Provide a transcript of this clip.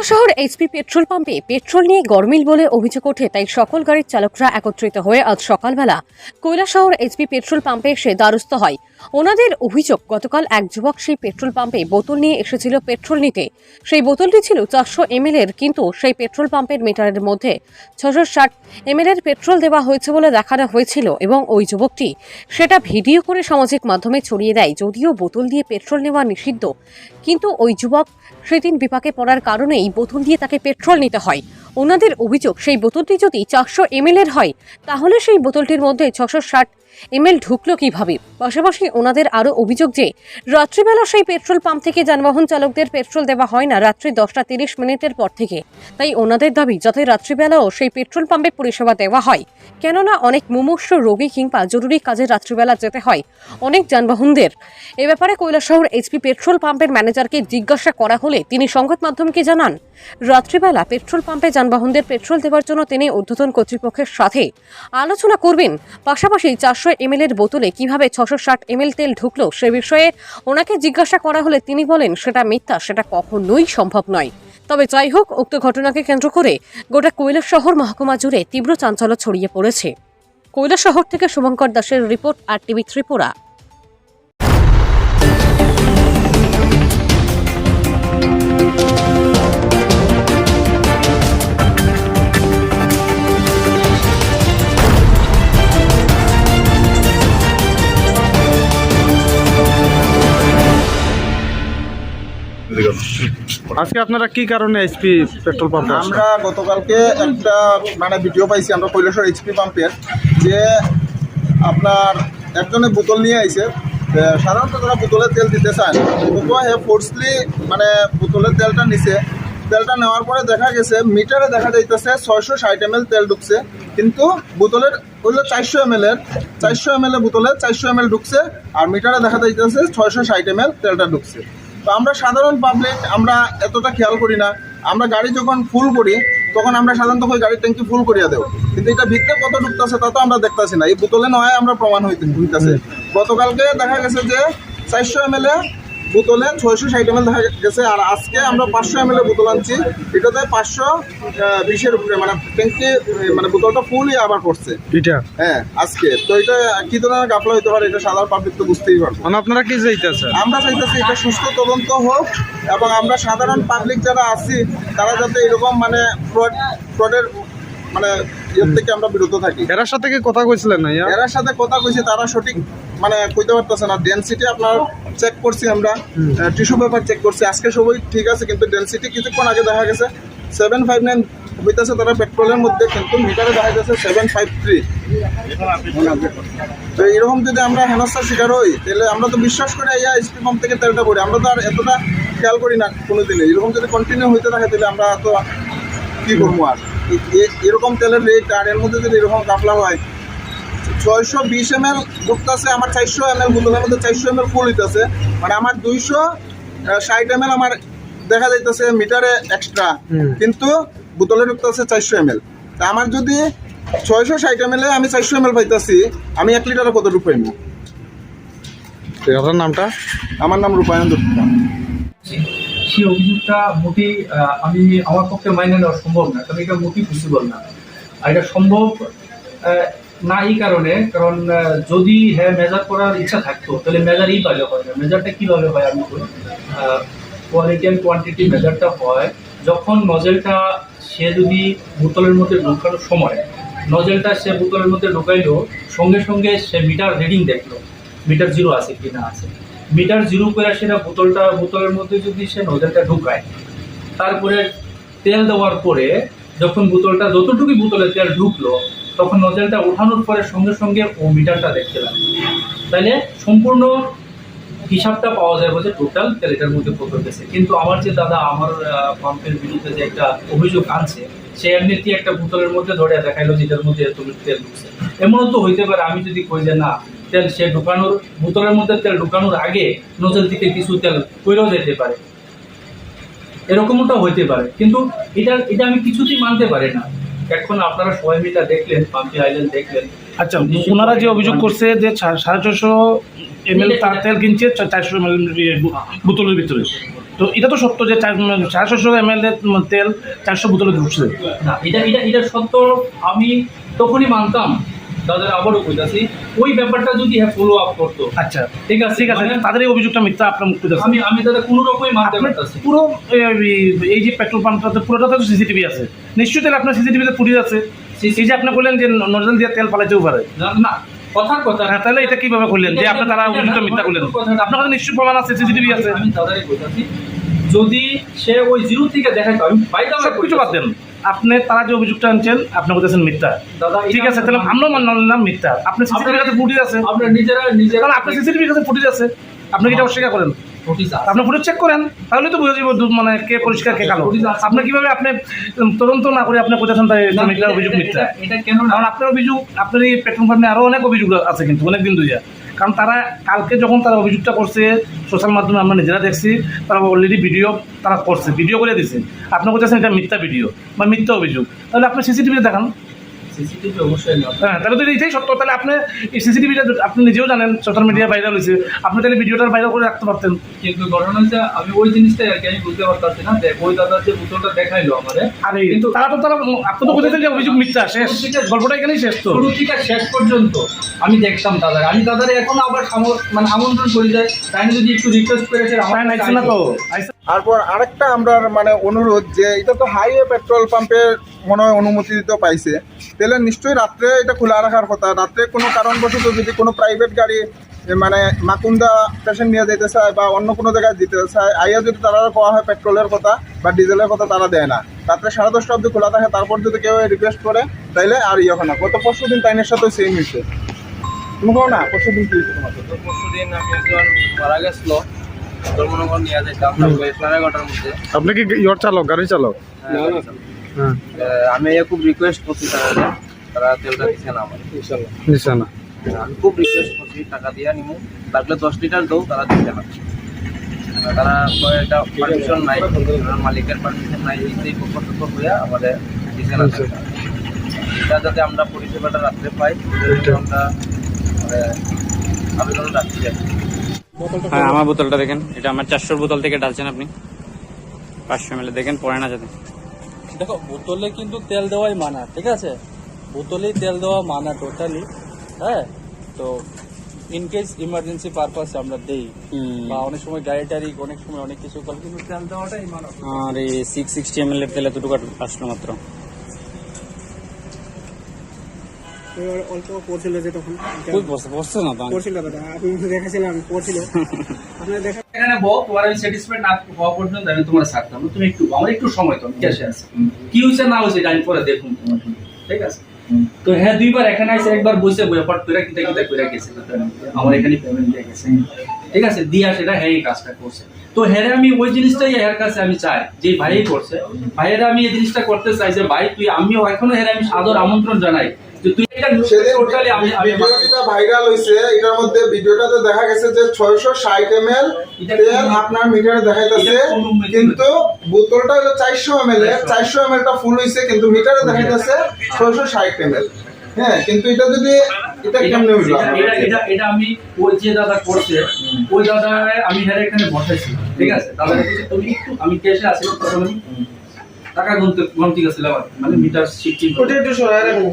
Kailashahar HP petrol পাম্পে petrol নিয়ে গরমিল বলে অভিযোগ ওঠে, তাই সকল গাড়ির চালকরা একত্রিত হয়ে আজ সকালবেলা কৈলাসহর এইচপি পেট্রোল পাম্পে এসে দ্বারস্থ হয়। ওনাদের অভিযোগ, গতকাল এক যুবক সেই পেট্রোল পাম্পে বোতল নিয়ে এসেছিল পেট্রোল নিতে। সেই বোতলটি ছিল চারশো এমএল এর, কিন্তু সেই পেট্রোল পাম্পের মিটারের মধ্যে ছশো ষাট এমএল এর পেট্রোল দেওয়া হয়েছে বলে দেখানো হয়েছিল এবং ওই যুবকটি সেটা ভিডিও করে সামাজিক মাধ্যমে ছড়িয়ে দেয়, যদিও বোতল দিয়ে পেট্রোল নেওয়া নিষিদ্ধ। কিন্তু ওই যুবক সেদিন বিপাকে পড়ার কারণেই বোতল দিয়ে তাকে পেট্রোল নিতে হয়। ওনাদের অভিযোগ, সেই বোতলটি যদি চারশো এমএল এর হয়, তাহলে সেই বোতলটির মধ্যে ছশো ষাট এমএল ঢুকলো কীভাবে? পাশাপাশি ওনাদের আরও অভিযোগ যে, রাত্রিবেলা সেই পেট্রোল পাম্প থেকে যানবাহন চালকদের পেট্রোল দেওয়া হয় না রাত্রি দশটা তিরিশ মিনিটের পর থেকে। তাই ওনাদের দাবি, যাতে রাত্রিবেলাও সেই পেট্রোল পাম্পে পরিষেবা দেওয়া হয়। কেননা অনেক মুমূর্ষ রোগী কিংবা জরুরি কাজে রাত্রিবেলা যেতে হয়। অনেক যানবাহনদের এ ব্যাপারে কৈলাসহর এইচপি পেট্রোল পাম্পের ম্যানেজারকে জিজ্ঞাসা করা হলে তিনি সংবাদ মাধ্যমকে জানান রাত্রিবেলা পেট্রোল পাম্পে যানবাহনদের পেট্রোল দেওয়ার জন্য তিনি ঊর্ধ্বতন কর্তৃপক্ষের সাথে আলোচনা করবেন। পাশাপাশি চারশো এমএল এর বোতলে কীভাবে ছশো ষাট এমএল তেল ঢুকলো সে বিষয়ে ওনাকে জিজ্ঞাসা করা হলে তিনি বলেন, সেটা মিথ্যা, সেটা কখনোই সম্ভব নয়। তবে যাই হোক, উক্ত ঘটনাকে কেন্দ্র করে গোটা কৈলাসহর মহকুমা জুড়ে তীব্র চাঞ্চল্য ছড়িয়ে পড়েছে। কৈলাসহর থেকে শুভঙ্কর দাসের রিপোর্ট আর টিভি ত্রিপুরা। আজকে আপনারা কি কারণে এইচপি পেট্রোল পাম্প আমরা গতকালকে একটা মানে ভিডিও পাইছি আমরা কৈলাসর এইচপি পাম্পের যে আপনার একজনে বোতল নিয়ে আইছে সাধারণত তারা বোতলের তেল দিতে চায় না হে ফোর্সলি মানে বোতলের তেলটা নিছে। তেলটা নেওয়ার পরে দেখা গেছে, মিটারে দেখা যাইতেছে ছয়শো ষাট এম তেল ঢুকছে, কিন্তু বোতলের হইল চারশো এম এর, চারশো এম এল বোতলে চারশো এম ঢুকছে, আর মিটারে দেখা যাইতেছে ছয়শো ষাট এম তেলটা ঢুকছে। তো আমরা সাধারণ পাবলিক আমরা এতটা খেয়াল করি না। আমরা গাড়ি যখন ফুল করি তখন আমরা সাধারণত ওই গাড়ির ট্যাঙ্কি ফুল করিয়া দেব কিন্তু এটা ভিতরে কত ঢুকতেছে তা তো আমরা দেখতেছি না। এই বোতলে নয় আমরা প্রমাণ হইতে হইতেছে। গতকালকে দেখা গেছে যে চারশো এম এল বোতলে ছয়শো ষাট এম দেখা গেছে। আর আজকে আমরা পাঁচশো এম এল বোতল আনছি। এটাতে পাঁচশো বিশের উপরে মানে ট্যাঙ্কি মানে বোতলটা ফুলই আবার পড়ছে। এটা হ্যাঁ আজকে। তো এটা কি ধরনের গাফলা হইতে পারে এটা সাধারণ পাবলিক তো বুঝতেই পারবে। মানে আপনারা কি চাইতেছেন? আমরা চাইতেছি এটা সুস্থ তদন্ত হোক এবং আমরা সাধারণ পাবলিক যারা আছি তারা যাতে এরকম মানে ফ্রড ফ্রডের মানে ইয়ের থেকে আমরা বিরত থাকি। এরার সাথে কি কথা কইছিলেন না? এরার সাথে কথা কইছি তারা সঠিক মানে কইতে পারতেছে না। ডেন্সিটি আপনার চেক করছি আমরা। টিস্যু পেপার চেক করছি। আজকে সবই ঠিক আছে কিন্তু ডেন্সিটি কিছুক্ষণ আগে দেখা গেছে সেভেন ফাইভ নাইন হইতেছে তারা পেট্রোলের মধ্যে কিন্তু মিটারে দেখা যাচ্ছে সেভেন ফাইভ থ্রি তো এরকম যদি আমরা হেনস্থার শিকার হই তাহলে আমরা তো বিশ্বাস করে ইয়া স্পিড পাম্প থেকে তেলটা করি আমরা তো আর এতটা খেয়াল করি না কোনো দিনে এরকম যদি কন্টিনিউ হইতে থাকে তাহলে আমরা তো কী করব আর? এরকম তেলের রেট আর এর মধ্যে যদি এরকম কাপলা হয় ছয়শো বিশ এম এল ঢুকতেছে আমার চারশো এম এল বোতলের মধ্যে চারশো এম এল ফুল হইতেছে। মানে আমার দুইশো ষাট এম এল আমার দেখা যাইতেছে মিটারে এক্সট্রা কিন্তু বোতলে ঢুকতেছে চারশো এম এল তা আমার যদি ছয়শো ষাট এম এল আমি চারশো এম এল পাইতেছি আমি এক লিটারে কত পাইব আপনার নামটা? আমার নাম রূপায়ণ দত্ত। সেই অভিযোগটা মোটেই আমি আমার পক্ষে মাইনে নেওয়া সম্ভব না, কারণ এটা মোটেই পসিবল না। আর এটা সম্ভব না এই কারণে, কারণ যদি হ্যাঁ মেজার করার ইচ্ছা থাকতো, তাহলে মেজারই পাইলে হয় না। মেজারটা কীভাবে হয় আমি বলি কোয়ালিটি অ্যান্ড কোয়ান্টিটি মেজারটা হয় যখন নজেলটা সে যদি বোতলের মধ্যে ঢোকানোর সময় নজেলটা সে বোতলের মধ্যে ঢোকাইলো, সঙ্গে সঙ্গে সে মিটার রিডিং দেখল মিটার জিরো আছে কি না আছে। মিটার জিরো করে সেটা বোতলটা, বোতলের মধ্যে যদি সে নজেলটা ঢুকায়, তারপরে তেল দেওয়ার পরে যখন বোতলটা, যতটুকুই বোতলে তেল ঢুকলো, তখন নজেলটা ওঠানোর পরে সঙ্গে সঙ্গে ও মিটারটা দেখতে লাগল। তাইলে সম্পূর্ণ হিসাবটা পাওয়া যায় যে টোটাল তেল এটার মধ্যে কত গেছে। কিন্তু আমার যে দাদা, আমার পাম্পের বিরুদ্ধে যে একটা অভিযোগ আনছে, সে এমনিতে একটা বোতলের মধ্যে ধরে দেখাইলো, যেটার মধ্যে এত তেল ঢুকছে। এমনও তো হইতে পারে, আমি যদি কই যে না তেল সে ঢুকানোর বোতলের মধ্যে তেল ঢুকানোর আগে নজল থেকে কিছু তেল কইরেও যেতে পারে। এরকমটা হইতে পারে। কিন্তু এটা এটা আমি কিছুতেই মানতে পারি না। এখন আপনারা সবাই মিলে দেখলেন পাম্পি আইল্যান্ড দেখলেন। আচ্ছা ওনারা যে অভিযোগ করছে যে সাড়ে ছশো এম এল তার তেল কিনছে চারশো এম এল বোতলের ভিতরে। তো এটা তো সত্য যে চারশো এম এল তেল চারশো বোতলে ঢুকছে। না এটা এটা এটা সত্য আমি তখনই মানতাম তাদের আবারও কইতাছি ওই ব্যাপারটা যদি হ্যাঁ ফলো আপ করতো। আচ্ছা ঠিক আছে ঠিক আছে মানে তাদের এই অভিযোগটা মিথ্যা আপনার মুক্তি আমি আমি তাদের কোনো রকমই মানতে পারতাছি পুরো এই- যে পেট্রোল পাম্পটাতে পুরোটাতে তো সিসিটিভি আছে। নিশ্চয়ই তাহলে আপনার সিসিটিভিতে ফুটেজ আছে। এই যে আপনি বললেন যে নজল দিয়ে তেল পালাইতেও পারে। না কথার কথা। হ্যাঁ, তাহলে এটা কীভাবে করলেন? যে আপনি তারা অভিযোগটা মিথ্যা করলেন। আপনার কাছে নিশ্চয়ই প্রমাণ আছে সিসিটিভি আছে। আমি কইতাছি যদি সে ওই জিরো থেকে দেখাইতো আমি বাইরে সব কিছু বাদ দেন। আপনি তারা যে অভিযোগটা আনছেন আপনি বলতেছেন মিথ্যা। ঠিক আছে তাহলে আমরাও মানলাম মিথ্যা। আপনি সিসিটিভি কাছে ফুটেজ আছে। আপনার নিজেরা নিজেরা আপনার সিসিটিভি কাছে ফুটেজ আছে। আপনি কি এটা অস্বীকার করেন? আপনি ফুটেজ চেক করেন তাহলে তো বুঝে যাব মানে কে পরিষ্কার কে কালো। আপনি কীভাবে আপনি তদন্ত না করে আপনি কোথায় তাই মিথ্যা অভিযোগ মিথ্যা? এটা- এটা কেন কারণ আপনার অভিযোগ আপনার এই পেট্রোল পাম্পে আরও অনেক অভিযোগ আছে কিন্তু অনেক দিন ধরে কারণ তারা কালকে যখন তারা অভিযোগটা করছে, সোশ্যাল মাধ্যমে আমরা নিজেরা দেখছি, তারা অলরেডি ভিডিও তারা করছে ভিডিও করে দিছে। আপনি বলতেছেন এটা মিথ্যা ভিডিও বা মিথ্যা অভিযোগ। তাহলে আপনি সিসিটিভিতে দেখান। সিসিটিভি অবশ্যই না হ্যাঁ তাহলে তো এটাই সত্য। তাহলে আপনি এই সিসিটিভিটা আপনি নিজেও জানেন সোশ্যাল মিডিয়া ভাইরাল হয়েছে। আপনি তাহলে ভিডিওটার ভাইরাল করে রাখতে পারতেন। কিন্তু ঘটনা হচ্ছে আমি ওই জিনিসটাই আর কি আমি বুঝতে পারতাছি না যে ওই দাদা যে বোতলটা দেখাইলো আমাদের আরে কিন্তু- তারা তো তারা আপনি তো বলেছেন যে অভিযোগ মিথ্যা শেষ। গল্পটা এখানেই শেষ তো। শুরু থেকে শেষ পর্যন্ত আমি দেখতাম দাদার। আমি দাদার এখন আবার মানে আমন্ত্রণ করি যায় তাই যদি একটু রিকোয়েস্ট করে আমার তাই না তো। তারপর আরেকটা আমরা মানে অনুরোধ যে এটা তো হাইওয়ে পেট্রোল পাম্পের মনে হয় অনুমতি দিতে পাইছে। তাহলে নিশ্চয়ই রাত্রে এটা খোলা রাখার কথা। রাত্রে কোনো কারণবশত যদি কোনো প্রাইভেট গাড়ি মানে মাকুন্দা পেশেন্ট নিয়ে যেতে চায় বা অন্য কোনো জায়গায় দিতে চায় আইয়া যদি তারা কোয়া হয় পেট্রোলের কথা বা ডিজেলের কথা তারা দেয় না। রাত্রে সাড়ে দশটা অবধি খোলা থাকে তারপর যদি কেউ রিকোয়েস্ট করে তাইলে আর ইয়ে হয় না। গত পরশু দিন তাইনের সাথে সেম হয়েছে তুমি কো না পরশু দিন কি তোমার? পরশু দিন আমি একজন মারা গেছিল ধর্মনগর নিয়ে যেতাম এগারোটার মধ্যে। আপনি কি ইয়র চালক গাড়ি চালক? হ্যাঁ আহ, আমি খুব রিকোয়েস্ট করছি তারা তারা তেলটা দিচ্ছে না আমার নিশানা আমি খুব রিকোয়েস্ট করছি টাকা দিয়ে নিমু। লাগলে দশ লিটার দৌ তারা দিচ্ছে না। তারা এটা পারমিশন নাই। মালিকের পারমিশন নাই। এই সেই টক্ষ আমাদের দিচ্ছে না এটা যাতে আমরা পরিষেবাটা রাত্রে পাই আমরা মানে আবেদন রাখছি আর হ্যাঁ আমার বোতলটা দেখেন। এটা আমার চারশোর বোতল থেকে ঢালছেন আপনি। পাঁচশো এমএল দেখেন পড়ে না যাতে। দেখো বোতলে কিন্তু তেল দেওয়াই মানা ঠিক আছে? বোতলেই তেল দেওয়া মানা টোটালি হ্যাঁ? তো ইন কেস ইমার্জেন্সি পারপাস আমরা দেই বা অনেক সময় গাড়ি টাড়ি অনেক সময় অনেক কিছু করে কিন্তু তেল দেওয়াটাই মানা। আর এই সিক্স সিক্সটি এমএল এর তেলে দুটো আসলো মাত্র। অল্প পড়ছিল যে তখন। খুব না পড়ছিল দাদা আপনি দেখেছিলাম পড়ছিল। আপনার দেখা এখানে বল তোমার আমি স্যাটিসফাইড না হওয়া পর্যন্ত আমি তোমার ছাড়তাম তুমি একটু আমার একটু সময় তো ক্যাশে আছে? কি হয়েছে না হয়েছে আমি পরে দেখুন তোমার ঠিক আছে? তো হ্যাঁ দুইবার এখানে আছে একবার বসে বই পট করে কিতা কিতা করে গেছে আমার এখানে পেমেন্ট দিয়ে গেছে। ঠিক আছে? দিয়া সেটা হ্যাঁ এই কাজটা করছে। তো হ্যাঁ আমি ওই জিনিসটাই এর কাছে আমি চাই যে ভাই করছে। ভাইয়েরা আমি এই জিনিসটা করতে চাই যে ভাই তুই আমিও এখনও হ্যাঁ আমি সাদর আমন্ত্রণ জানাই। আমি আমি ভিডিওটা ভাইরাল হয়েছে এটার মধ্যে ভিডিওটাতে দেখা গেছে যে ছয়শো ষাট এম এল তেল আপনার মিটারে দেখাইতেছে। এটা কোন মিটারে? কিন্তু বোতলটা হলো চারশো এম এল চারশো। এম এল ফুল হয়েছে কিন্তু মিটারে দেখাইতেছে ছয়শো ষাট এম এল হ্যাঁ কিন্তু এটা যদি এটা এটা কেমনে হইল? এটা- এটা এটা এটা আমি ওই যে দাদা করছে ওই দাদা আমি হেরে এখানে বসাইছি ঠিক আছে? দাদা তুমি একটু আমি তখন আমি টাকা গুনতে গুনতে গেছিলাম। মানে মিটার শিফটিং ওটা একটু রাখুন